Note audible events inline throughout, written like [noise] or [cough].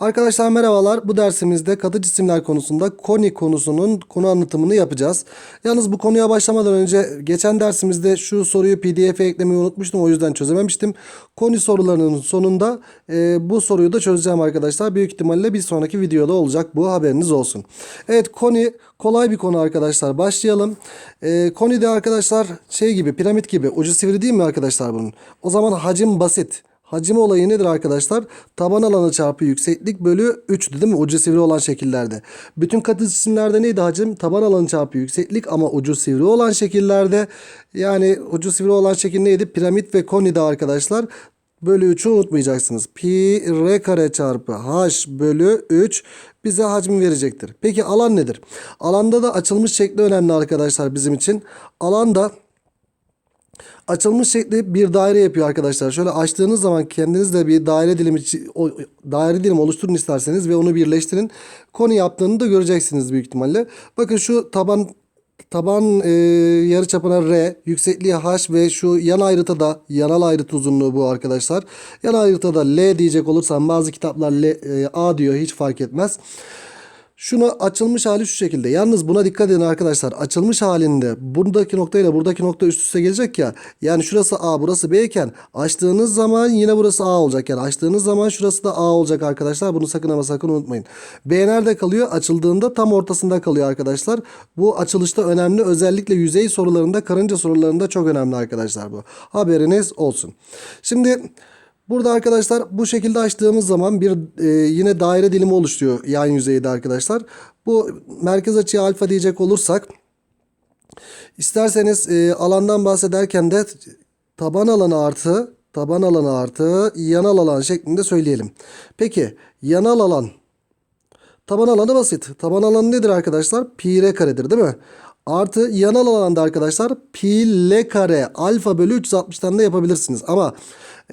Arkadaşlar merhabalar. Bu dersimizde katı cisimler konusunda koni konusunun konu anlatımını yapacağız. Yalnız bu konuya başlamadan önce geçen dersimizde şu soruyu pdf'e eklemeyi unutmuştum. O yüzden çözememiştim. Koni sorularının sonunda e, bu soruyu da çözeceğim arkadaşlar. Büyük ihtimalle bir sonraki videoda olacak bu haberiniz olsun. Evet koni kolay bir konu arkadaşlar. Başlayalım. E, koni de arkadaşlar şey gibi piramit gibi ucu sivri değil mi arkadaşlar bunun? O zaman hacim basit. Hacim olayı nedir arkadaşlar? Taban alanı çarpı yükseklik bölü 3'tü değil mi? Ucu sivri olan şekillerde. Bütün katı cisimlerde neydi hacim? Taban alanı çarpı yükseklik ama ucu sivri olan şekillerde yani ucu sivri olan şekil neydi? Piramit ve konide arkadaşlar. Bölü 3'ü unutmayacaksınız. Pi r kare çarpı h bölü 3 bize hacmi verecektir. Peki alan nedir? Alanda da açılmış şekli önemli arkadaşlar bizim için. Alanda açılmış şekli bir daire yapıyor arkadaşlar. Şöyle açtığınız zaman kendiniz de bir daire dilimi daire dilim oluşturun isterseniz ve onu birleştirin. Konu yaptığını da göreceksiniz büyük ihtimalle. Bakın şu taban taban e, yarıçapına R, yüksekliği H ve şu yan ayrıta da yanal ayrıt uzunluğu bu arkadaşlar. Yan ayrıta da L diyecek olursam bazı kitaplar L, e, A diyor hiç fark etmez. Şunu açılmış hali şu şekilde. Yalnız buna dikkat edin arkadaşlar. Açılmış halinde buradaki noktayla buradaki nokta üst üste gelecek ya. Yani şurası A burası B iken açtığınız zaman yine burası A olacak. Yani açtığınız zaman şurası da A olacak arkadaşlar. Bunu sakın ama sakın unutmayın. B nerede kalıyor? Açıldığında tam ortasında kalıyor arkadaşlar. Bu açılışta önemli. Özellikle yüzey sorularında karınca sorularında çok önemli arkadaşlar bu. Haberiniz olsun. Şimdi Burada arkadaşlar bu şekilde açtığımız zaman bir e, yine daire dilimi oluşuyor yan yüzeyde arkadaşlar. Bu merkez açıya alfa diyecek olursak isterseniz e, alandan bahsederken de taban alanı artı taban alanı artı yanal alan şeklinde söyleyelim. Peki yanal alan taban alanı basit. Taban alanı nedir arkadaşlar? Pi r karedir değil mi? Artı yanal alanda arkadaşlar pi l kare alfa bölü 360'tan da yapabilirsiniz. Ama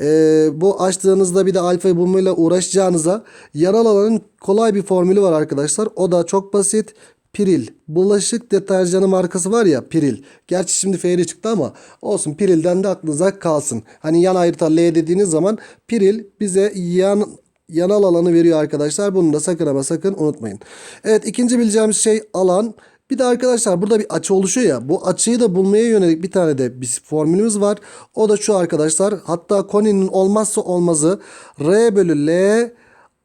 e, bu açtığınızda bir de alfayı bulmayla uğraşacağınıza yanal alanın kolay bir formülü var arkadaşlar. O da çok basit. Piril. Bulaşık deterjanı markası var ya Piril. Gerçi şimdi F'li çıktı ama olsun Piril'den de aklınıza kalsın. Hani yan ayrıta L dediğiniz zaman Piril bize yan yanal alanı veriyor arkadaşlar. Bunu da sakın ama sakın unutmayın. Evet ikinci bileceğimiz şey alan. Bir de arkadaşlar burada bir açı oluşuyor ya. Bu açıyı da bulmaya yönelik bir tane de bir formülümüz var. O da şu arkadaşlar. Hatta koninin olmazsa olmazı R bölü L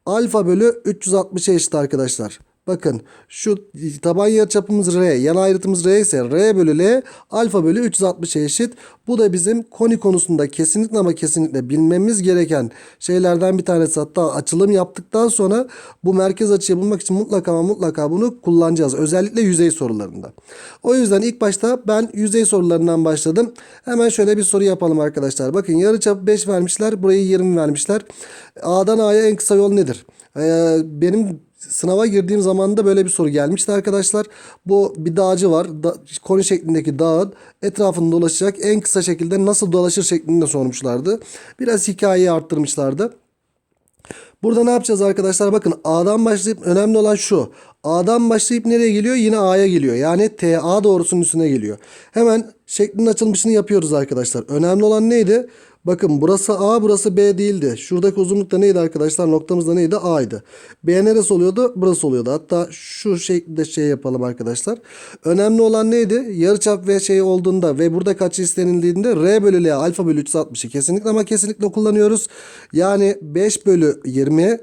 alfa bölü 360'a eşit arkadaşlar. Bakın şu taban yarıçapımız R, yan ayrıtımız R ise R bölü L alfa bölü 360'a eşit. Bu da bizim koni konusunda kesinlikle ama kesinlikle bilmemiz gereken şeylerden bir tanesi. Hatta açılım yaptıktan sonra bu merkez açıyı bulmak için mutlaka ama mutlaka bunu kullanacağız. Özellikle yüzey sorularında. O yüzden ilk başta ben yüzey sorularından başladım. Hemen şöyle bir soru yapalım arkadaşlar. Bakın yarıçap 5 vermişler. Burayı 20 vermişler. A'dan A'ya en kısa yol nedir? Ee, benim sınava girdiğim zaman da böyle bir soru gelmişti arkadaşlar. Bu bir dağcı var. Da, koni şeklindeki dağın etrafında dolaşacak en kısa şekilde nasıl dolaşır şeklinde sormuşlardı. Biraz hikayeyi arttırmışlardı. Burada ne yapacağız arkadaşlar? Bakın A'dan başlayıp önemli olan şu. A'dan başlayıp nereye geliyor? Yine A'ya geliyor. Yani TA doğrusunun üstüne geliyor. Hemen şeklin açılmışını yapıyoruz arkadaşlar. Önemli olan neydi? Bakın burası A burası B değildi. Şuradaki uzunluk da neydi arkadaşlar? Noktamız da neydi? A'ydı. B neresi oluyordu? Burası oluyordu. Hatta şu şekilde şey yapalım arkadaşlar. Önemli olan neydi? Yarıçap ve şey olduğunda ve burada kaç istenildiğinde R bölü L alfa bölü 360'ı kesinlikle ama kesinlikle kullanıyoruz. Yani 5 bölü 20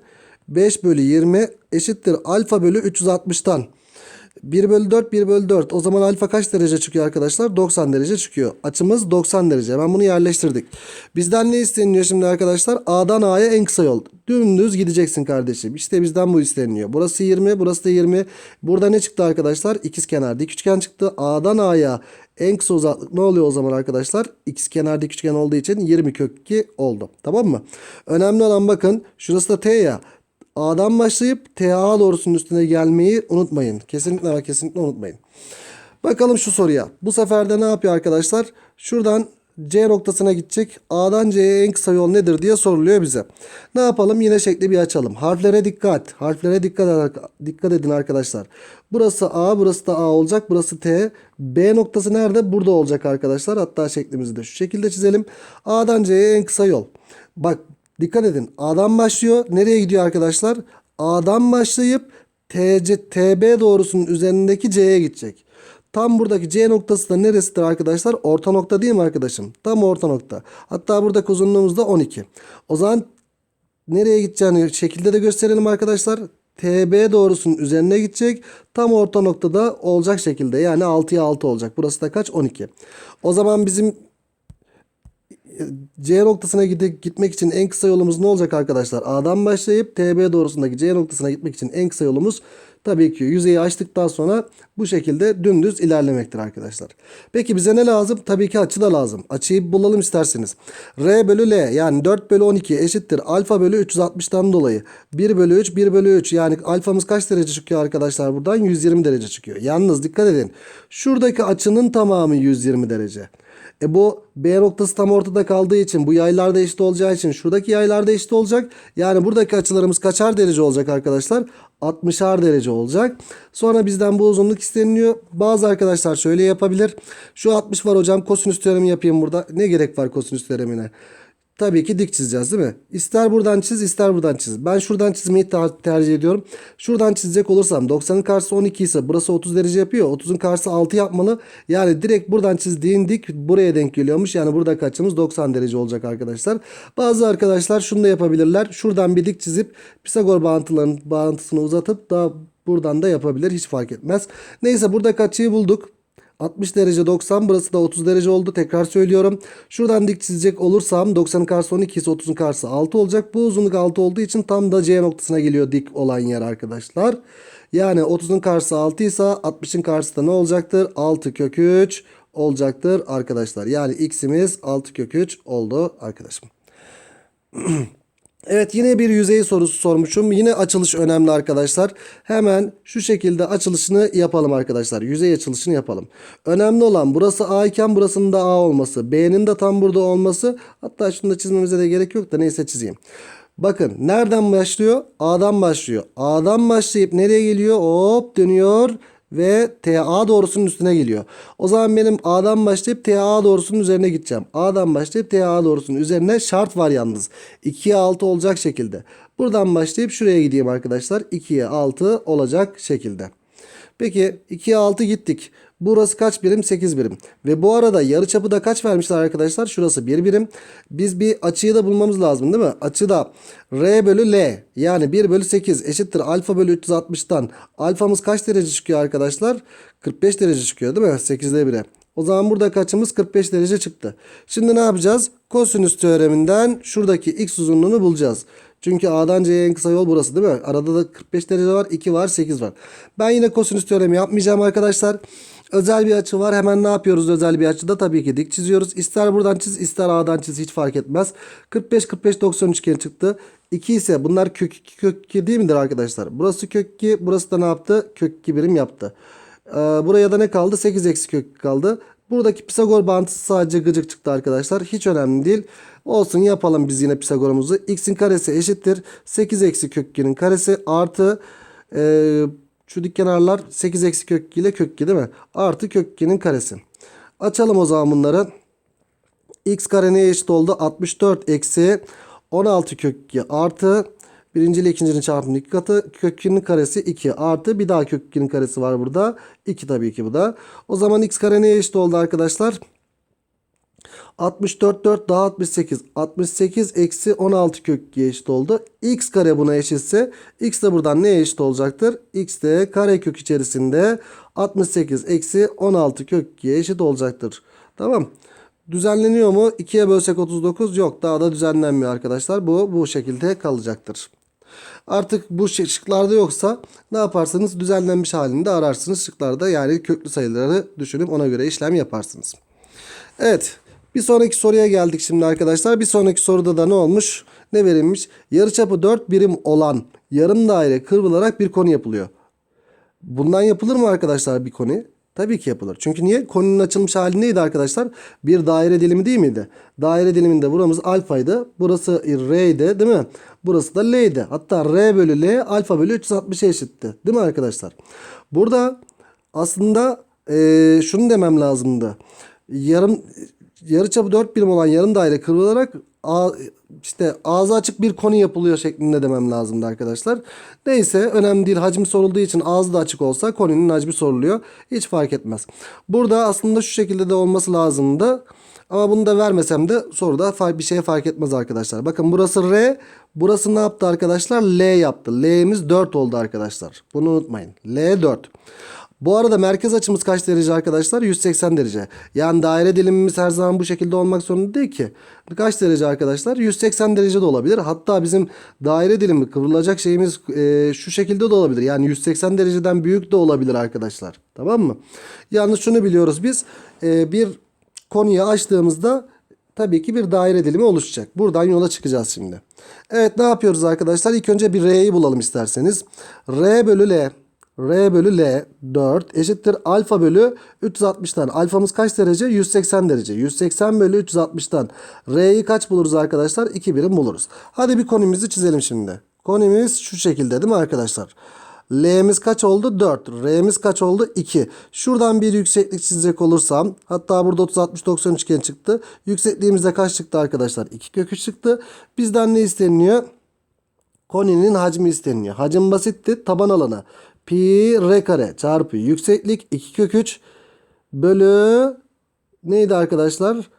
5 bölü 20 eşittir alfa bölü 360'tan. 1 bölü 4 1 bölü 4 o zaman alfa kaç derece çıkıyor arkadaşlar? 90 derece çıkıyor. Açımız 90 derece. Hemen bunu yerleştirdik. Bizden ne isteniyor şimdi arkadaşlar? A'dan A'ya en kısa yol. Dümdüz gideceksin kardeşim. İşte bizden bu isteniyor. Burası 20 burası da 20 burada ne çıktı arkadaşlar? İkizkenar dik üçgen çıktı. A'dan A'ya en kısa uzaklık ne oluyor o zaman arkadaşlar? X kenar dik üçgen olduğu için 20 kök 2 oldu. Tamam mı? Önemli olan bakın şurası da T ya. A'dan başlayıp TA doğrusunun üstüne gelmeyi unutmayın. Kesinlikle ama kesinlikle unutmayın. Bakalım şu soruya. Bu sefer de ne yapıyor arkadaşlar? Şuradan C noktasına gidecek. A'dan C'ye en kısa yol nedir diye soruluyor bize. Ne yapalım? Yine şekli bir açalım. Harflere dikkat. Harflere dikkat, dikkat edin arkadaşlar. Burası A, burası da A olacak. Burası T. B noktası nerede? Burada olacak arkadaşlar. Hatta şeklimizi de şu şekilde çizelim. A'dan C'ye en kısa yol. Bak Dikkat edin. A'dan başlıyor. Nereye gidiyor arkadaşlar? A'dan başlayıp TC, TB doğrusunun üzerindeki C'ye gidecek. Tam buradaki C noktası da neresidir arkadaşlar? Orta nokta değil mi arkadaşım? Tam orta nokta. Hatta buradaki uzunluğumuz da 12. O zaman nereye gideceğini şekilde de gösterelim arkadaşlar. TB doğrusunun üzerine gidecek. Tam orta noktada olacak şekilde. Yani 6'ya 6 olacak. Burası da kaç? 12. O zaman bizim C noktasına gitmek için en kısa yolumuz ne olacak arkadaşlar? A'dan başlayıp TB doğrusundaki C noktasına gitmek için en kısa yolumuz tabii ki yüzeyi açtıktan sonra bu şekilde dümdüz ilerlemektir arkadaşlar. Peki bize ne lazım? Tabii ki açı da lazım. Açıyı bulalım isterseniz. R bölü L yani 4 bölü 12 eşittir. Alfa bölü 360'tan dolayı 1 bölü 3 1 bölü 3 yani alfamız kaç derece çıkıyor arkadaşlar buradan? 120 derece çıkıyor. Yalnız dikkat edin. Şuradaki açının tamamı 120 derece. E bu B noktası tam ortada kaldığı için bu yaylarda eşit olacağı için şuradaki yaylarda eşit olacak. Yani buradaki açılarımız kaçar derece olacak arkadaşlar? 60'ar derece olacak. Sonra bizden bu uzunluk isteniliyor. Bazı arkadaşlar şöyle yapabilir. Şu 60 var hocam kosinüs teoremi yapayım burada. Ne gerek var kosinüs teoremine? Tabii ki dik çizeceğiz değil mi? İster buradan çiz ister buradan çiz. Ben şuradan çizmeyi ter- tercih ediyorum. Şuradan çizecek olursam 90'ın karşısı 12 ise burası 30 derece yapıyor. 30'un karşısı 6 yapmalı. Yani direkt buradan çizdiğin dik buraya denk geliyormuş. Yani burada açımız 90 derece olacak arkadaşlar. Bazı arkadaşlar şunu da yapabilirler. Şuradan bir dik çizip Pisagor bağıntısını uzatıp daha buradan da yapabilir. Hiç fark etmez. Neyse burada açıyı bulduk. 60 derece 90 burası da 30 derece oldu. Tekrar söylüyorum. Şuradan dik çizecek olursam 90'ın karşısı 12 ise 30'un karşısı 6 olacak. Bu uzunluk 6 olduğu için tam da C noktasına geliyor dik olan yer arkadaşlar. Yani 30'un karşısı 6 ise 60'ın karşısı da ne olacaktır? 6 kök 3 olacaktır arkadaşlar. Yani x'imiz 6 kök 3 oldu arkadaşım. [clears throat] Evet yine bir yüzey sorusu sormuşum. Yine açılış önemli arkadaşlar. Hemen şu şekilde açılışını yapalım arkadaşlar. Yüzey açılışını yapalım. Önemli olan burası A iken burasının da A olması. B'nin de tam burada olması. Hatta şunu da çizmemize de gerek yok da neyse çizeyim. Bakın nereden başlıyor? A'dan başlıyor. A'dan başlayıp nereye geliyor? Hop dönüyor ve TA doğrusunun üstüne geliyor. O zaman benim A'dan başlayıp TA doğrusunun üzerine gideceğim. A'dan başlayıp TA doğrusunun üzerine şart var yalnız. 2'ye 6 olacak şekilde. Buradan başlayıp şuraya gideyim arkadaşlar. 2'ye 6 olacak şekilde. Peki 2'ye 6 gittik. Burası kaç birim? 8 birim. Ve bu arada yarıçapı da kaç vermişler arkadaşlar? Şurası 1 birim. Biz bir açıyı da bulmamız lazım değil mi? Açı da R bölü L yani 1 bölü 8 eşittir alfa bölü 360'tan. Alfamız kaç derece çıkıyor arkadaşlar? 45 derece çıkıyor değil mi? 8'de 1'e. O zaman burada kaçımız 45 derece çıktı. Şimdi ne yapacağız? Kosinüs teoreminden şuradaki x uzunluğunu bulacağız. Çünkü A'dan C'ye en kısa yol burası değil mi? Arada da 45 derece var, 2 var, 8 var. Ben yine kosinüs teoremi yapmayacağım arkadaşlar. Özel bir açı var. Hemen ne yapıyoruz özel bir açıda? Tabii ki dik çiziyoruz. İster buradan çiz, ister A'dan çiz hiç fark etmez. 45 45 90 üçgen çıktı. 2 ise bunlar kök 2 kök 2 değil midir arkadaşlar? Burası kök 2, burası da ne yaptı? Kök 2 birim yaptı. Ee, buraya da ne kaldı? 8 eksi kök 2 kaldı. Buradaki Pisagor bağıntısı sadece gıcık çıktı arkadaşlar. Hiç önemli değil. Olsun yapalım biz yine Pisagor'umuzu. X'in karesi eşittir. 8 eksi kök 2'nin karesi artı e, şu dik kenarlar 8 eksi kök 2 ile kök 2 değil mi? Artı kök 2'nin karesi. Açalım o zaman bunları. X kare neye eşit oldu? 64 eksi 16 kök 2 artı birinci ile ikincinin çarpımının iki katı kök 2'nin karesi 2 artı bir daha kök 2'nin karesi var burada. 2 tabii ki bu da. O zaman x kare neye eşit oldu arkadaşlar? 64 4 daha 68. 68 eksi 16 kök 2'ye eşit oldu. X kare buna eşitse x de buradan neye eşit olacaktır? X de kare kök içerisinde 68 eksi 16 kök 2'ye eşit olacaktır. Tamam. Düzenleniyor mu? 2'ye bölsek 39 yok. Daha da düzenlenmiyor arkadaşlar. Bu bu şekilde kalacaktır. Artık bu şık- şıklarda yoksa ne yaparsınız? Düzenlenmiş halinde ararsınız şıklarda yani köklü sayıları düşünüp ona göre işlem yaparsınız. Evet. Bir sonraki soruya geldik şimdi arkadaşlar. Bir sonraki soruda da ne olmuş? Ne verilmiş? Yarıçapı 4 birim olan yarım daire kıvrılarak bir konu yapılıyor. Bundan yapılır mı arkadaşlar bir konu? Tabii ki yapılır. Çünkü niye? Konunun açılmış hali neydi arkadaşlar? Bir daire dilimi değil miydi? Daire diliminde buramız alfaydı. Burası r'ydi değil mi? Burası da l'ydi. Hatta r bölü l alfa bölü 360'a eşitti. Değil mi arkadaşlar? Burada aslında eee, şunu demem lazımdı. Yarım yarıçapı 4 birim olan yarım daire kıvrılarak işte ağzı açık bir konu yapılıyor şeklinde demem lazımdı arkadaşlar. Neyse önemli değil. Hacmi sorulduğu için ağzı da açık olsa koninin hacmi soruluyor. Hiç fark etmez. Burada aslında şu şekilde de olması lazımdı. Ama bunu da vermesem de soruda bir şeye fark etmez arkadaşlar. Bakın burası R. Burası ne yaptı arkadaşlar? L yaptı. L'miz 4 oldu arkadaşlar. Bunu unutmayın. L 4. Bu arada merkez açımız kaç derece arkadaşlar? 180 derece. Yani daire dilimimiz her zaman bu şekilde olmak zorunda değil ki. Kaç derece arkadaşlar? 180 derece de olabilir. Hatta bizim daire dilimi kıvrılacak şeyimiz e, şu şekilde de olabilir. Yani 180 dereceden büyük de olabilir arkadaşlar. Tamam mı? Yalnız şunu biliyoruz biz. E, bir konuyu açtığımızda tabii ki bir daire dilimi oluşacak. Buradan yola çıkacağız şimdi. Evet ne yapıyoruz arkadaşlar? İlk önce bir R'yi bulalım isterseniz. R bölü L. R bölü L 4 eşittir alfa bölü 360'tan. Alfamız kaç derece? 180 derece. 180 bölü 360'tan. R'yi kaç buluruz arkadaşlar? 2 birim buluruz. Hadi bir konimizi çizelim şimdi. Konimiz şu şekilde değil mi arkadaşlar? L'miz kaç oldu? 4. R'miz kaç oldu? 2. Şuradan bir yükseklik çizecek olursam hatta burada 30 60 90 üçgen çıktı. Yüksekliğimizde kaç çıktı arkadaşlar? 2 kök 3 çıktı. Bizden ne isteniyor? Koninin hacmi isteniyor. Hacim basitti. Taban alanı pi r kare çarpı yükseklik 2 kök 3 bölü neydi arkadaşlar?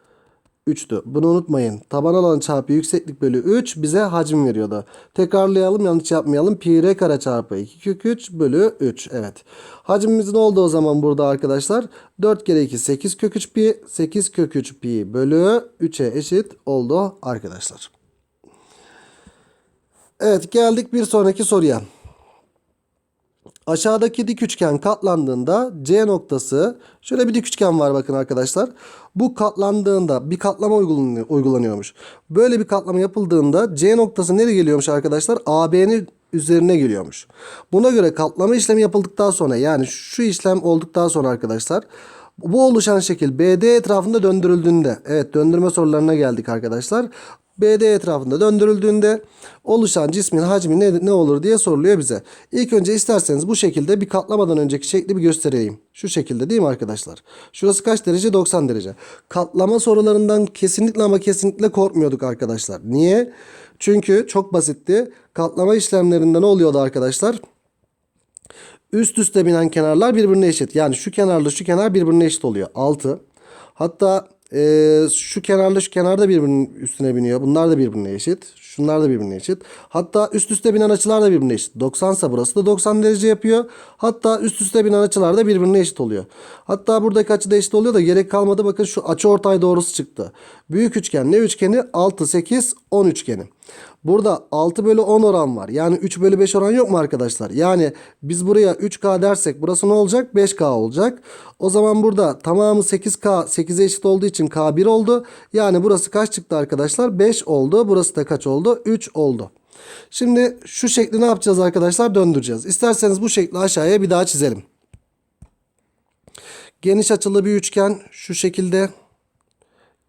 3'tü. Bunu unutmayın. Taban alanı çarpı yükseklik bölü 3 bize hacim veriyordu. Tekrarlayalım yanlış yapmayalım. Pi r kare çarpı 2 kök 3 bölü 3. Evet. Hacmimiz ne oldu o zaman burada arkadaşlar? 4 kere 2 8 kök 3 pi 8 kök 3 pi bölü 3'e eşit oldu arkadaşlar. Evet geldik bir sonraki soruya. Aşağıdaki dik üçgen katlandığında C noktası şöyle bir dik üçgen var bakın arkadaşlar. Bu katlandığında bir katlama uygulanıyor, uygulanıyormuş. Böyle bir katlama yapıldığında C noktası nereye geliyormuş arkadaşlar? AB'nin üzerine geliyormuş. Buna göre katlama işlemi yapıldıktan sonra yani şu işlem olduktan sonra arkadaşlar bu oluşan şekil BD etrafında döndürüldüğünde evet döndürme sorularına geldik arkadaşlar. BD etrafında döndürüldüğünde oluşan cismin hacmi ne, ne olur diye soruluyor bize. İlk önce isterseniz bu şekilde bir katlamadan önceki şekli bir göstereyim. Şu şekilde değil mi arkadaşlar? Şurası kaç derece? 90 derece. Katlama sorularından kesinlikle ama kesinlikle korkmuyorduk arkadaşlar. Niye? Çünkü çok basitti. Katlama işlemlerinde ne oluyordu arkadaşlar? Üst üste binen kenarlar birbirine eşit. Yani şu kenarla şu kenar birbirine eşit oluyor. 6. Hatta e, şu kenarla şu kenar da birbirinin üstüne biniyor. Bunlar da birbirine eşit. Şunlar da birbirine eşit. Hatta üst üste binen açılar da birbirine eşit. 90 ise burası da 90 derece yapıyor. Hatta üst üste binen açılar da birbirine eşit oluyor. Hatta buradaki açı da eşit oluyor da gerek kalmadı. Bakın şu açı ortay doğrusu çıktı. Büyük üçgen ne üçgeni? 6, 8, 10 üçgeni. Burada 6 bölü 10 oran var. Yani 3 bölü 5 oran yok mu arkadaşlar? Yani biz buraya 3K dersek burası ne olacak? 5K olacak. O zaman burada tamamı 8K 8'e eşit olduğu için K1 oldu. Yani burası kaç çıktı arkadaşlar? 5 oldu. Burası da kaç oldu? 3 oldu. Şimdi şu şekli ne yapacağız arkadaşlar? Döndüreceğiz. İsterseniz bu şekli aşağıya bir daha çizelim. Geniş açılı bir üçgen şu şekilde.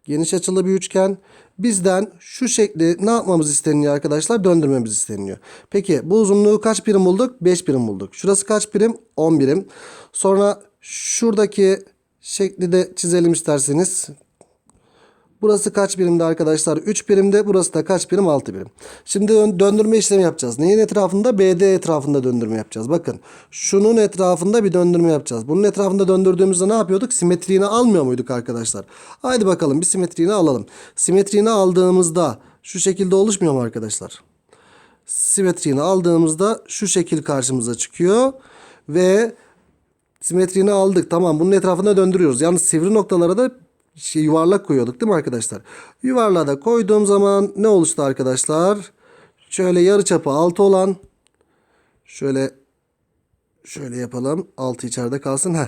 Geniş açılı bir üçgen. Bizden şu şekli ne yapmamız isteniyor arkadaşlar? Döndürmemiz isteniyor. Peki bu uzunluğu kaç birim bulduk? 5 birim bulduk. Şurası kaç birim? 10 birim. Sonra şuradaki şekli de çizelim isterseniz. Burası kaç birimde arkadaşlar? 3 birimde. Burası da kaç birim? 6 birim. Şimdi dön- döndürme işlemi yapacağız. Neyin etrafında? BD etrafında döndürme yapacağız. Bakın şunun etrafında bir döndürme yapacağız. Bunun etrafında döndürdüğümüzde ne yapıyorduk? Simetriğini almıyor muyduk arkadaşlar? Haydi bakalım bir simetriğini alalım. Simetriğini aldığımızda şu şekilde oluşmuyor mu arkadaşlar? Simetriğini aldığımızda şu şekil karşımıza çıkıyor. Ve simetriğini aldık. Tamam bunun etrafında döndürüyoruz. Yalnız sivri noktalara da şey, yuvarlak koyuyorduk değil mi arkadaşlar? Yuvarlağa da koyduğum zaman ne oluştu arkadaşlar? Şöyle yarı çapı 6 olan şöyle şöyle yapalım. 6 içeride kalsın. Heh.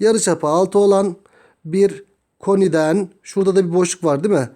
Yarı çapı 6 olan bir koniden şurada da bir boşluk var değil mi?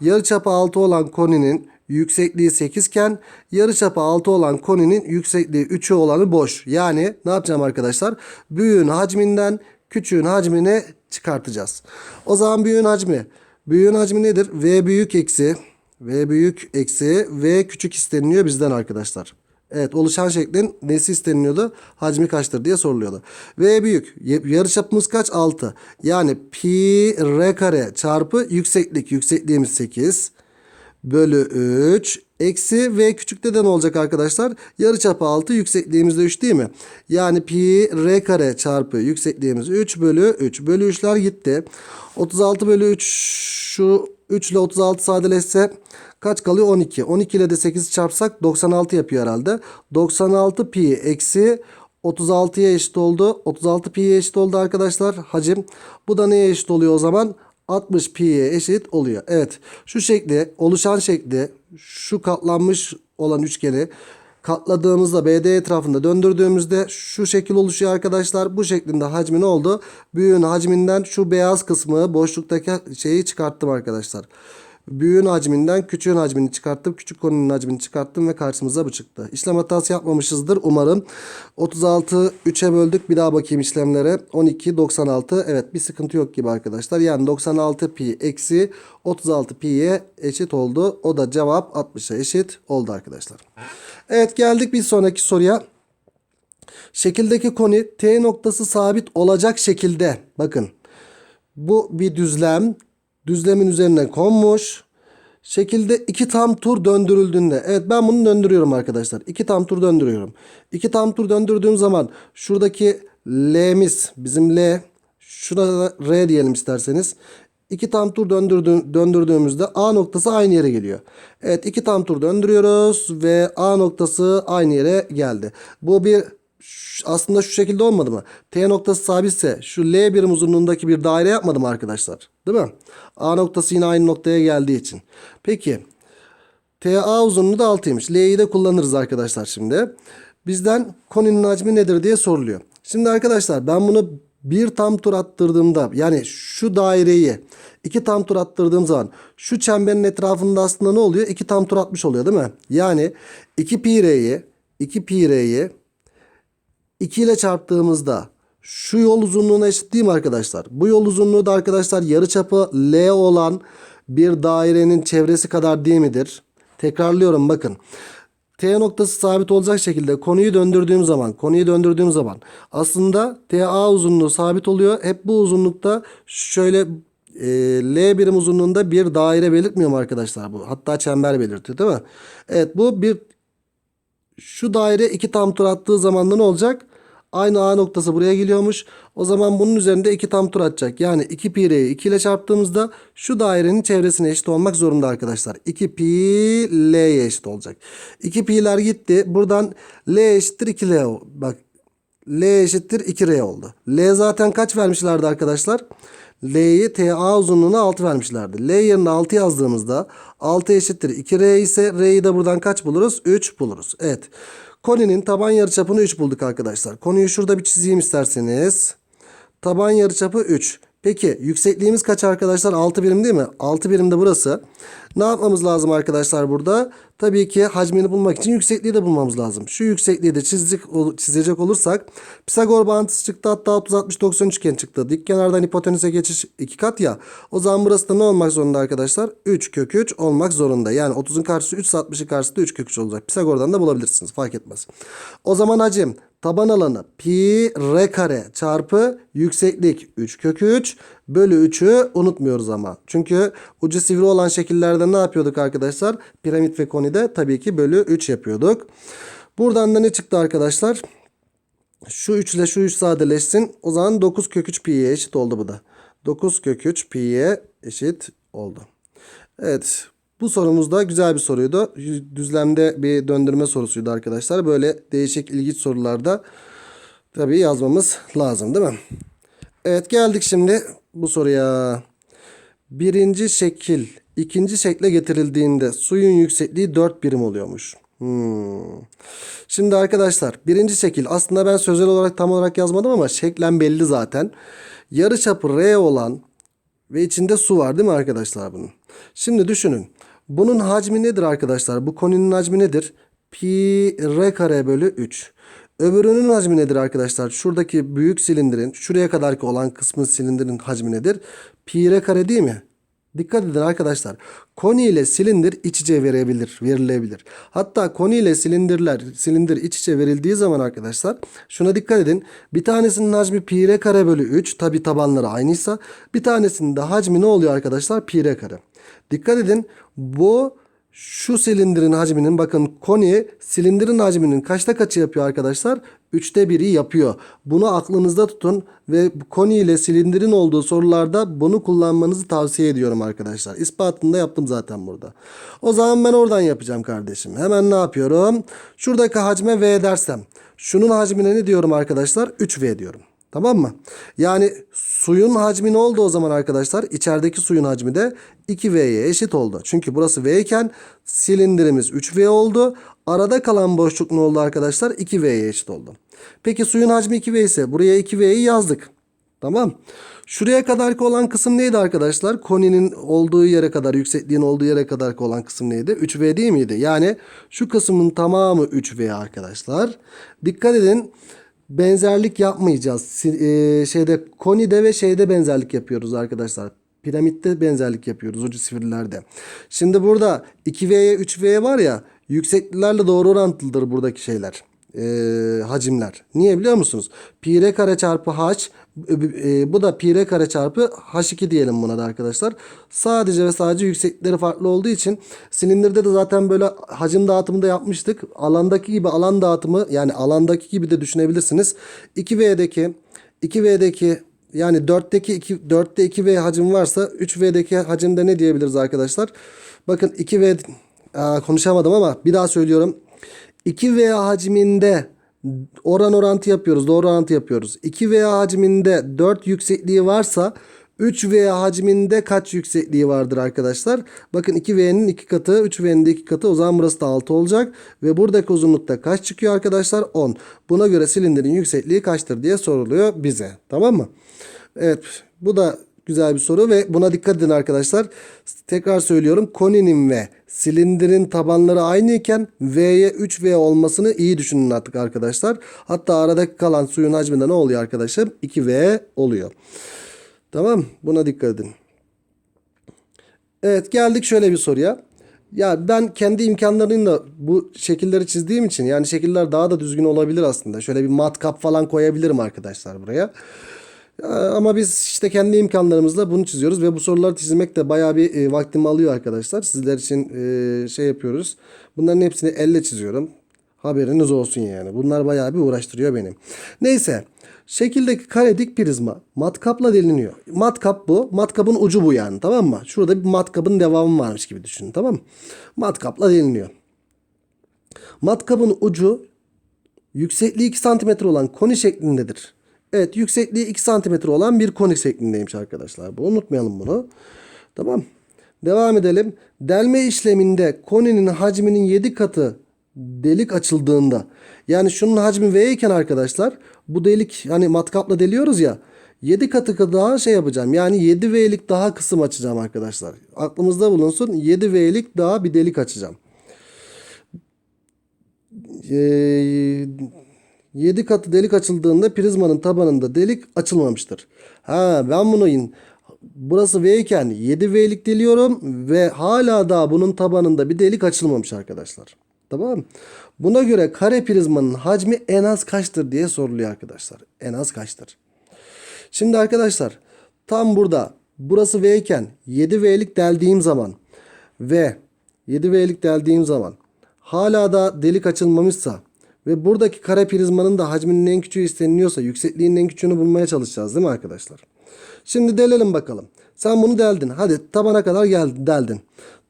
Yarı çapı 6 olan koninin yüksekliği 8 iken yarı çapı 6 olan koninin yüksekliği 3'ü olanı boş. Yani ne yapacağım arkadaşlar? Büyüğün hacminden küçüğün hacmine çıkartacağız. O zaman büyüğün hacmi. Büyüğün hacmi nedir? V büyük eksi V büyük eksi V küçük isteniliyor bizden arkadaşlar. Evet oluşan şeklin nesi isteniliyordu? Hacmi kaçtır diye soruluyordu. V büyük. Yarıçapımız kaç? 6. Yani pi r kare çarpı yükseklik. Yüksekliğimiz 8. bölü 3 eksi v küçükte de ne olacak arkadaşlar? Yarıçapı 6 yüksekliğimiz de 3 değil mi? Yani pi r kare çarpı yüksekliğimiz 3 bölü 3 bölü 3'ler gitti. 36 bölü 3 şu 3 ile 36 sadeleşse kaç kalıyor? 12. 12 ile de 8 çarpsak 96 yapıyor herhalde. 96 pi eksi 36'ya eşit oldu. 36 pi'ye eşit oldu arkadaşlar hacim. Bu da neye eşit oluyor o zaman? 60 pi'ye eşit oluyor. Evet şu şekli oluşan şekli şu katlanmış olan üçgeni katladığımızda BD etrafında döndürdüğümüzde şu şekil oluşuyor arkadaşlar. Bu şeklinde hacmi ne oldu? Büyüğün hacminden şu beyaz kısmı boşluktaki şeyi çıkarttım arkadaşlar. Büyüğün hacminden küçüğün hacmini çıkarttım. Küçük konunun hacmini çıkarttım ve karşımıza bu çıktı. İşlem hatası yapmamışızdır umarım. 36 3'e böldük. Bir daha bakayım işlemlere. 12 96. Evet bir sıkıntı yok gibi arkadaşlar. Yani 96 pi eksi 36 pi'ye eşit oldu. O da cevap 60'a eşit oldu arkadaşlar. Evet geldik bir sonraki soruya. Şekildeki koni T noktası sabit olacak şekilde bakın bu bir düzlem düzlemin üzerine konmuş. Şekilde iki tam tur döndürüldüğünde evet ben bunu döndürüyorum arkadaşlar. İki tam tur döndürüyorum. İki tam tur döndürdüğüm zaman şuradaki L'miz bizim L da R diyelim isterseniz. İki tam tur döndürdüğüm, döndürdüğümüzde A noktası aynı yere geliyor. Evet iki tam tur döndürüyoruz ve A noktası aynı yere geldi. Bu bir aslında şu şekilde olmadı mı? T noktası sabitse şu L birim uzunluğundaki bir daire yapmadım arkadaşlar. Değil mi? A noktası yine aynı noktaya geldiği için. Peki TA uzunluğu da 6'ymış. L'yi de kullanırız arkadaşlar şimdi. Bizden koninin hacmi nedir diye soruluyor. Şimdi arkadaşlar ben bunu bir tam tur attırdığımda yani şu daireyi iki tam tur attırdığım zaman şu çemberin etrafında aslında ne oluyor? İki tam tur atmış oluyor değil mi? Yani 2 pi r'yi 2 pi r'yi 2 ile çarptığımızda şu yol uzunluğuna eşit değil mi arkadaşlar? Bu yol uzunluğu da arkadaşlar yarıçapı L olan bir dairenin çevresi kadar değil midir? Tekrarlıyorum bakın. T noktası sabit olacak şekilde konuyu döndürdüğüm zaman, konuyu döndürdüğüm zaman aslında TA uzunluğu sabit oluyor. Hep bu uzunlukta şöyle e, L birim uzunluğunda bir daire belirtmiyor mu arkadaşlar bu? Hatta çember belirtiyor değil mi? Evet bu bir şu daire iki tam tur attığı zaman ne olacak? Aynı A noktası buraya geliyormuş. O zaman bunun üzerinde iki tam tur atacak. Yani 2 pi r'yi 2 ile çarptığımızda şu dairenin çevresine eşit olmak zorunda arkadaşlar. 2 pi l'ye eşit olacak. 2 pi'ler gitti. Buradan l eşittir 2 l. Bak L eşittir 2R oldu. L zaten kaç vermişlerdi arkadaşlar? L'yi TA uzunluğuna 6 vermişlerdi. L yerine 6 yazdığımızda 6 eşittir 2R ise R'yi de buradan kaç buluruz? 3 buluruz. Evet. Koninin taban yarıçapını 3 bulduk arkadaşlar. Konuyu şurada bir çizeyim isterseniz. Taban yarıçapı 3. Peki yüksekliğimiz kaç arkadaşlar? 6 birim değil mi? 6 birim de burası. Ne yapmamız lazım arkadaşlar burada? Tabii ki hacmini bulmak için yüksekliği de bulmamız lazım. Şu yüksekliği de çizecek, çizecek olursak Pisagor bağıntısı çıktı hatta 30 60 90 üçgen çıktı. Dik kenardan hipotenüse geçiş 2 kat ya. O zaman burası da ne olmak zorunda arkadaşlar? 3 kök 3 olmak zorunda. Yani 30'un karşısı 3 60'ın karşısı da 3 kök 3 olacak. Pisagor'dan da bulabilirsiniz fark etmez. O zaman hacim taban alanı pi r kare çarpı yükseklik 3 kök 3 bölü 3'ü unutmuyoruz ama. Çünkü ucu sivri olan şekillerde ne yapıyorduk arkadaşlar? Piramit ve konide tabii ki bölü 3 yapıyorduk. Buradan da ne çıktı arkadaşlar? Şu 3 ile şu 3 sadeleşsin. O zaman 9 kök 3 pi'ye eşit oldu bu da. 9 kök 3 pi'ye eşit oldu. Evet. Bu sorumuz da güzel bir soruydu. Düzlemde bir döndürme sorusuydu arkadaşlar. Böyle değişik ilginç sorularda tabii yazmamız lazım değil mi? Evet geldik şimdi bu soruya. Birinci şekil ikinci şekle getirildiğinde suyun yüksekliği 4 birim oluyormuş. Hmm. Şimdi arkadaşlar birinci şekil aslında ben sözel olarak tam olarak yazmadım ama şeklen belli zaten. Yarıçapı R olan ve içinde su var değil mi arkadaşlar bunun? Şimdi düşünün. Bunun hacmi nedir arkadaşlar? Bu koninin hacmi nedir? Pi R kare bölü 3. Öbürünün hacmi nedir arkadaşlar? Şuradaki büyük silindirin şuraya kadarki olan kısmın silindirin hacmi nedir? Pi R kare değil mi? Dikkat edin arkadaşlar. Koni ile silindir iç içe verebilir, verilebilir. Hatta koni ile silindirler, silindir iç içe verildiği zaman arkadaşlar şuna dikkat edin. Bir tanesinin hacmi pi r kare bölü 3. Tabi tabanları aynıysa. Bir tanesinin de hacmi ne oluyor arkadaşlar? Pi r kare. Dikkat edin. Bu şu silindirin hacminin bakın koni silindirin hacminin kaçta kaçı yapıyor arkadaşlar? Üçte biri yapıyor. Bunu aklınızda tutun ve koni ile silindirin olduğu sorularda bunu kullanmanızı tavsiye ediyorum arkadaşlar. İspatını da yaptım zaten burada. O zaman ben oradan yapacağım kardeşim. Hemen ne yapıyorum? Şuradaki hacme V dersem. Şunun hacmine ne diyorum arkadaşlar? 3V diyorum. Tamam mı? Yani suyun hacmi ne oldu o zaman arkadaşlar? İçerideki suyun hacmi de 2V'ye eşit oldu. Çünkü burası V iken silindirimiz 3V oldu. Arada kalan boşluk ne oldu arkadaşlar? 2V'ye eşit oldu. Peki suyun hacmi 2V ise buraya 2V'yi yazdık. Tamam. Şuraya kadarki olan kısım neydi arkadaşlar? Koninin olduğu yere kadar, yüksekliğin olduğu yere kadarki olan kısım neydi? 3V değil miydi? Yani şu kısmın tamamı 3V arkadaşlar. Dikkat edin benzerlik yapmayacağız. E, şeyde konide ve şeyde benzerlik yapıyoruz arkadaşlar. Piramitte benzerlik yapıyoruz ucu sifirlerde. Şimdi burada 2V'ye 3V var ya yüksekliklerle doğru orantılıdır buradaki şeyler. E, hacimler. Niye biliyor musunuz? Pi r kare çarpı h e, bu da pi r kare çarpı h2 diyelim buna da arkadaşlar. Sadece ve sadece yükseklikleri farklı olduğu için silindirde de zaten böyle hacim dağıtımı da yapmıştık. Alandaki gibi alan dağıtımı yani alandaki gibi de düşünebilirsiniz. 2V'deki 2V'deki yani 4'teki 2 4'te 2V hacim varsa 3V'deki hacimde ne diyebiliriz arkadaşlar? Bakın 2V Aa, konuşamadım ama bir daha söylüyorum. 2V hacminde oran orantı yapıyoruz. Doğru orantı yapıyoruz. 2V hacminde 4 yüksekliği varsa 3V hacminde kaç yüksekliği vardır arkadaşlar? Bakın 2V'nin 2 katı, 3V'nin de 2 katı. O zaman burası da 6 olacak. Ve buradaki uzunlukta kaç çıkıyor arkadaşlar? 10. Buna göre silindirin yüksekliği kaçtır diye soruluyor bize. Tamam mı? Evet bu da güzel bir soru ve buna dikkat edin arkadaşlar. Tekrar söylüyorum koninin ve silindirin tabanları aynı iken V'ye 3V olmasını iyi düşünün artık arkadaşlar. Hatta aradaki kalan suyun hacminde ne oluyor arkadaşlar? 2V oluyor. Tamam buna dikkat edin. Evet geldik şöyle bir soruya. Ya ben kendi imkanlarımla bu şekilleri çizdiğim için yani şekiller daha da düzgün olabilir aslında. Şöyle bir matkap falan koyabilirim arkadaşlar buraya. Ama biz işte kendi imkanlarımızla bunu çiziyoruz ve bu soruları çizmek de bayağı bir e, vaktimi alıyor arkadaşlar. Sizler için e, şey yapıyoruz. Bunların hepsini elle çiziyorum. Haberiniz olsun yani. Bunlar bayağı bir uğraştırıyor benim. Neyse. Şekildeki kare dik prizma matkapla deliniyor. Matkap bu. Matkapın ucu bu yani tamam mı? Şurada bir matkapın devamı varmış gibi düşünün tamam mı? Matkapla deliniyor. Matkapın ucu yüksekliği 2 cm olan koni şeklindedir. Evet yüksekliği 2 cm olan bir koni şeklindeymiş arkadaşlar. Bu unutmayalım bunu. Tamam. Devam edelim. Delme işleminde koninin hacminin 7 katı delik açıldığında yani şunun hacmi V iken arkadaşlar bu delik hani matkapla deliyoruz ya 7 katı daha şey yapacağım. Yani 7V'lik daha kısım açacağım arkadaşlar. Aklımızda bulunsun 7V'lik daha bir delik açacağım. Ee, 7 katı delik açıldığında prizmanın tabanında delik açılmamıştır. Ha ben bunu in- burası V iken 7V'lik deliyorum ve hala daha bunun tabanında bir delik açılmamış arkadaşlar. Tamam? Buna göre kare prizmanın hacmi en az kaçtır diye soruluyor arkadaşlar. En az kaçtır? Şimdi arkadaşlar tam burada burası V iken 7V'lik deldiğim zaman ve 7V'lik deldiğim zaman hala da delik açılmamışsa ve buradaki kare prizmanın da hacminin en küçüğü isteniliyorsa yüksekliğinin en küçüğünü bulmaya çalışacağız değil mi arkadaşlar? Şimdi delelim bakalım. Sen bunu deldin. Hadi tabana kadar gel deldin.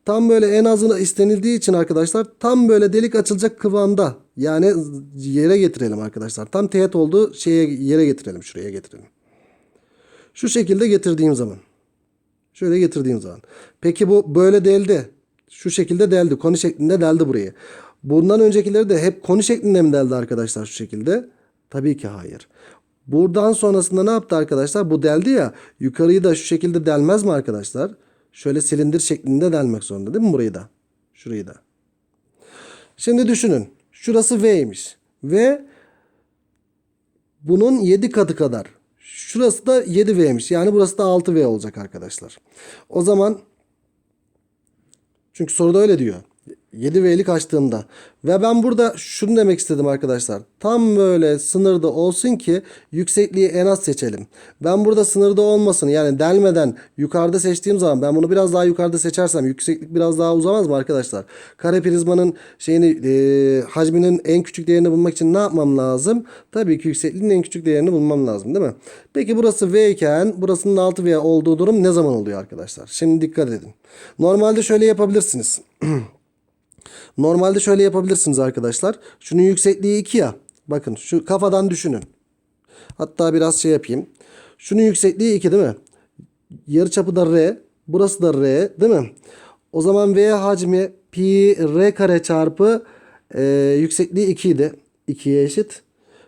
Tam böyle en azını istenildiği için arkadaşlar tam böyle delik açılacak kıvamda yani yere getirelim arkadaşlar. Tam teğet olduğu şeye yere getirelim şuraya getirelim. Şu şekilde getirdiğim zaman. Şöyle getirdiğim zaman. Peki bu böyle deldi. Şu şekilde deldi. Koni şeklinde deldi burayı. Bundan öncekileri de hep koni şeklinde mi deldi arkadaşlar şu şekilde? Tabii ki hayır. Buradan sonrasında ne yaptı arkadaşlar? Bu deldi ya. Yukarıyı da şu şekilde delmez mi arkadaşlar? Şöyle silindir şeklinde delmek zorunda değil mi burayı da? Şurayı da. Şimdi düşünün. Şurası V'ymiş. Ve bunun 7 katı kadar. Şurası da 7V'miş. Yani burası da 6V olacak arkadaşlar. O zaman çünkü soruda öyle diyor. 7V'lik açtığımda. Ve ben burada şunu demek istedim arkadaşlar. Tam böyle sınırda olsun ki yüksekliği en az seçelim. Ben burada sınırda olmasın yani delmeden yukarıda seçtiğim zaman ben bunu biraz daha yukarıda seçersem yükseklik biraz daha uzamaz mı arkadaşlar? Kare prizmanın şeyini e, hacminin en küçük değerini bulmak için ne yapmam lazım? Tabii ki yüksekliğin en küçük değerini bulmam lazım değil mi? Peki burası V iken burasının 6V olduğu durum ne zaman oluyor arkadaşlar? Şimdi dikkat edin. Normalde şöyle yapabilirsiniz. [clears throat] Normalde şöyle yapabilirsiniz arkadaşlar. Şunun yüksekliği 2 ya. Bakın şu kafadan düşünün. Hatta biraz şey yapayım. Şunun yüksekliği 2 değil mi? Yarıçapı da R. Burası da R değil mi? O zaman V hacmi pi R kare çarpı e, yüksekliği 2 idi. 2'ye eşit.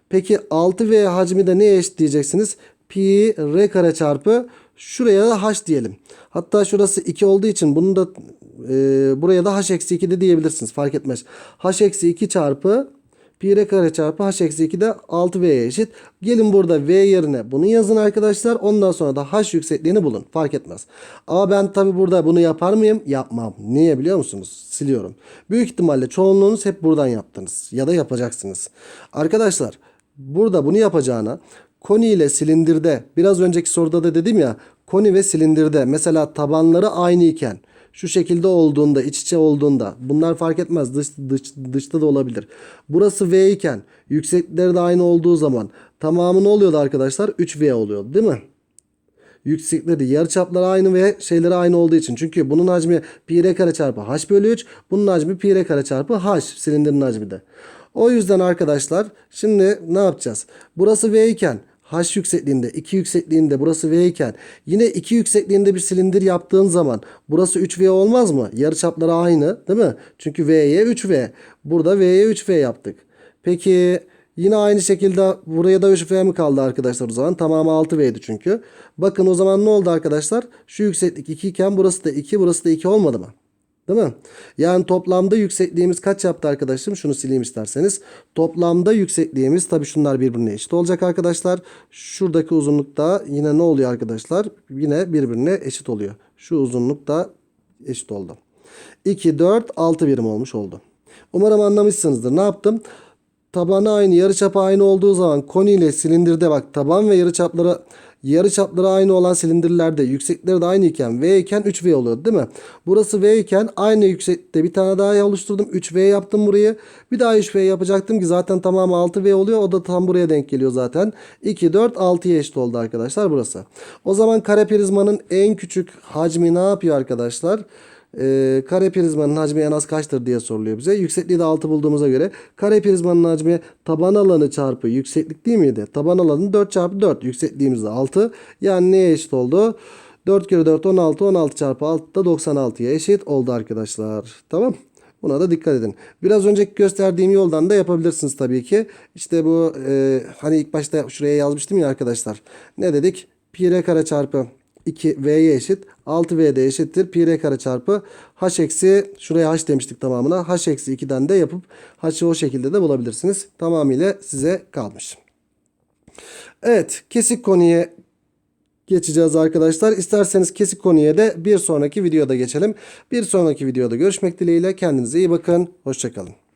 Peki 6V hacmi de neye eşit diyeceksiniz? Pi R kare çarpı şuraya da H diyelim. Hatta şurası 2 olduğu için bunu da e, buraya da H eksi 2 de diyebilirsiniz. Fark etmez. H eksi 2 çarpı pi r kare çarpı h eksi 2 de 6v'ye eşit. Gelin burada v yerine bunu yazın arkadaşlar. Ondan sonra da h yüksekliğini bulun. Fark etmez. Ama ben tabi burada bunu yapar mıyım? Yapmam. Niye biliyor musunuz? Siliyorum. Büyük ihtimalle çoğunluğunuz hep buradan yaptınız. Ya da yapacaksınız. Arkadaşlar burada bunu yapacağına koni ile silindirde biraz önceki soruda da dedim ya koni ve silindirde mesela tabanları aynı iken şu şekilde olduğunda, iç içe olduğunda bunlar fark etmez. Dış, dış, dışta da olabilir. Burası V iken yükseklikleri de aynı olduğu zaman tamamı ne oluyordu arkadaşlar? 3V oluyordu değil mi? Yükseklikleri, yarıçapları aynı ve şeyleri aynı olduğu için. Çünkü bunun hacmi pi r kare çarpı h bölü 3. Bunun hacmi pi r kare çarpı h. Silindirin hacmi de. O yüzden arkadaşlar şimdi ne yapacağız? Burası V iken H yüksekliğinde, 2 yüksekliğinde burası V iken yine 2 yüksekliğinde bir silindir yaptığın zaman burası 3V olmaz mı? Yarıçapları aynı değil mi? Çünkü V'ye 3V. Burada V'ye 3V yaptık. Peki yine aynı şekilde buraya da 3V mi kaldı arkadaşlar o zaman? Tamamı 6V'ydi çünkü. Bakın o zaman ne oldu arkadaşlar? Şu yükseklik 2 iken burası da 2, burası da 2 olmadı mı? Değil mi? Yani toplamda yüksekliğimiz kaç yaptı arkadaşım? Şunu sileyim isterseniz. Toplamda yüksekliğimiz tabi şunlar birbirine eşit olacak arkadaşlar. Şuradaki uzunluk da yine ne oluyor arkadaşlar? Yine birbirine eşit oluyor. Şu uzunluk da eşit oldu. 2, 4, 6 birim olmuş oldu. Umarım anlamışsınızdır. Ne yaptım? Tabanı aynı, yarıçapı aynı olduğu zaman koni ile silindirde bak taban ve yarıçapları yarıçapları aynı olan silindirlerde yükseklikleri de aynı iken V iken 3V oluyor değil mi? Burası V iken aynı yükseklikte bir tane daha oluşturdum. 3V yaptım burayı. Bir daha 3V yapacaktım ki zaten tamamı 6V oluyor. O da tam buraya denk geliyor zaten. 2, 4, 6'ya eşit oldu arkadaşlar burası. O zaman kare prizmanın en küçük hacmi ne yapıyor arkadaşlar? Ee, kare prizmanın hacmi en az kaçtır diye soruluyor bize. Yüksekliği de 6 bulduğumuza göre kare prizmanın hacmi taban alanı çarpı yükseklik değil miydi? Taban alanı 4 çarpı 4. Yüksekliğimiz de 6. Yani neye eşit oldu? 4 kere 4 16. 16 çarpı 6 da 96'ya eşit oldu arkadaşlar. Tamam. Buna da dikkat edin. Biraz önceki gösterdiğim yoldan da yapabilirsiniz tabii ki. İşte bu e, hani ilk başta şuraya yazmıştım ya arkadaşlar. Ne dedik? Pi r kare çarpı 2v'ye eşit. 6v de eşittir. Pi r kare çarpı h eksi şuraya h demiştik tamamına. h eksi 2'den de yapıp h'ı o şekilde de bulabilirsiniz. Tamamıyla size kalmış. Evet kesik konuya geçeceğiz arkadaşlar. İsterseniz kesik konuya da bir sonraki videoda geçelim. Bir sonraki videoda görüşmek dileğiyle. Kendinize iyi bakın. Hoşçakalın.